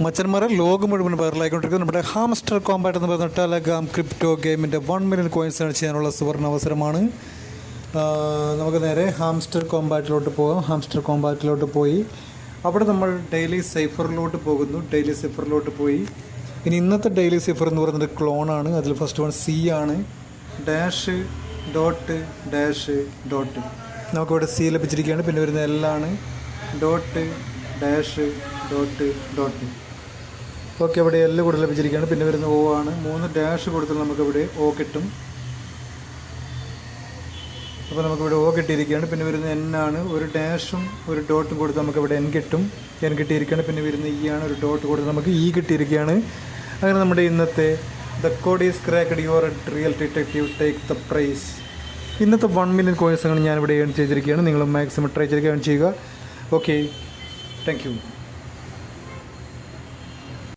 മച്ചന്മാരെ ലോകം മുഴുവൻ വൈറലായിക്കൊണ്ടിരിക്കുന്നത് നമ്മുടെ ഹാംസ്റ്റർ കോമ്പാറ്റ് എന്ന് പറയുന്ന ടെലഗ്രാം ക്രിപ്റ്റോ ഗെയിമിന്റെ വൺ മില്യൺ കോയിൻസ് ഏൺ ചെയ്യാനുള്ള സുവർണ അവസരമാണ്. നമുക്ക് നേരെ ഹാംസ്റ്റർ കോമ്പാറ്റിലോട്ട് പോകാം ഹാംസ്റ്റർ കോമ്പാറ്റിലോട്ട് പോയി. അവിടെ നമ്മൾ ഡെയിലി സൈഫറിലോട്ട് പോകുന്നു. ഡെയിലി സൈഫറിലോട്ട് പോയി. ഇനി ഇന്നത്തെ ഡെയിലി സൈഫർ എന്ന് പറയുന്നത് ക്ലോണാണ് അതിൽ ഫസ്റ്റ് വൺ സി ആണ്. ഡാഷ് ഡോട്ട് ഡാഷ് ഡോട്ട് നമുക്കിവിടെ സി ലഭിച്ചിരിക്കുകയാണ്. പിന്നെ വരുന്ന എല്ലാണ് dot dash dot dot okay അവിടെ എല്ല് കൂടെ ലഭിച്ചിരിക്കുകയാണ്. പിന്നെ വരുന്ന ഓ ആണ്. മൂന്ന് ഡാഷ് കൊടുത്താൽ നമുക്കിവിടെ ഓ കിട്ടും. അപ്പോൾ നമുക്കിവിടെ ഓ കിട്ടിയിരിക്കുകയാണ്. പിന്നെ വരുന്ന എൻ ആണ്. ഒരു ഡാഷും ഒരു ഡോട്ടും കൊടുത്ത് നമുക്കിവിടെ എൻ കിട്ടും. എൻ കിട്ടിയിരിക്കുകയാണ്. പിന്നെ വരുന്ന ഇ ആണ്. ഒരു ഡോട്ട് കൊടുത്ത് നമുക്ക് ഇ കിട്ടിയിരിക്കുകയാണ്. അങ്ങനെ നമ്മുടെ ഇന്നത്തെ the code is cracked your real detective take the prize ഇന്നത്തെ വൺ മില്യൺ കോഴ്സുകൾ ഞാനിവിടെ ഏൺ ചെയ്തിരിക്കുകയാണ്. നിങ്ങൾ മാക്സിമം ട്രൈ ചെയ്ത് ഏൺ ചെയ്യുക. Okay thank you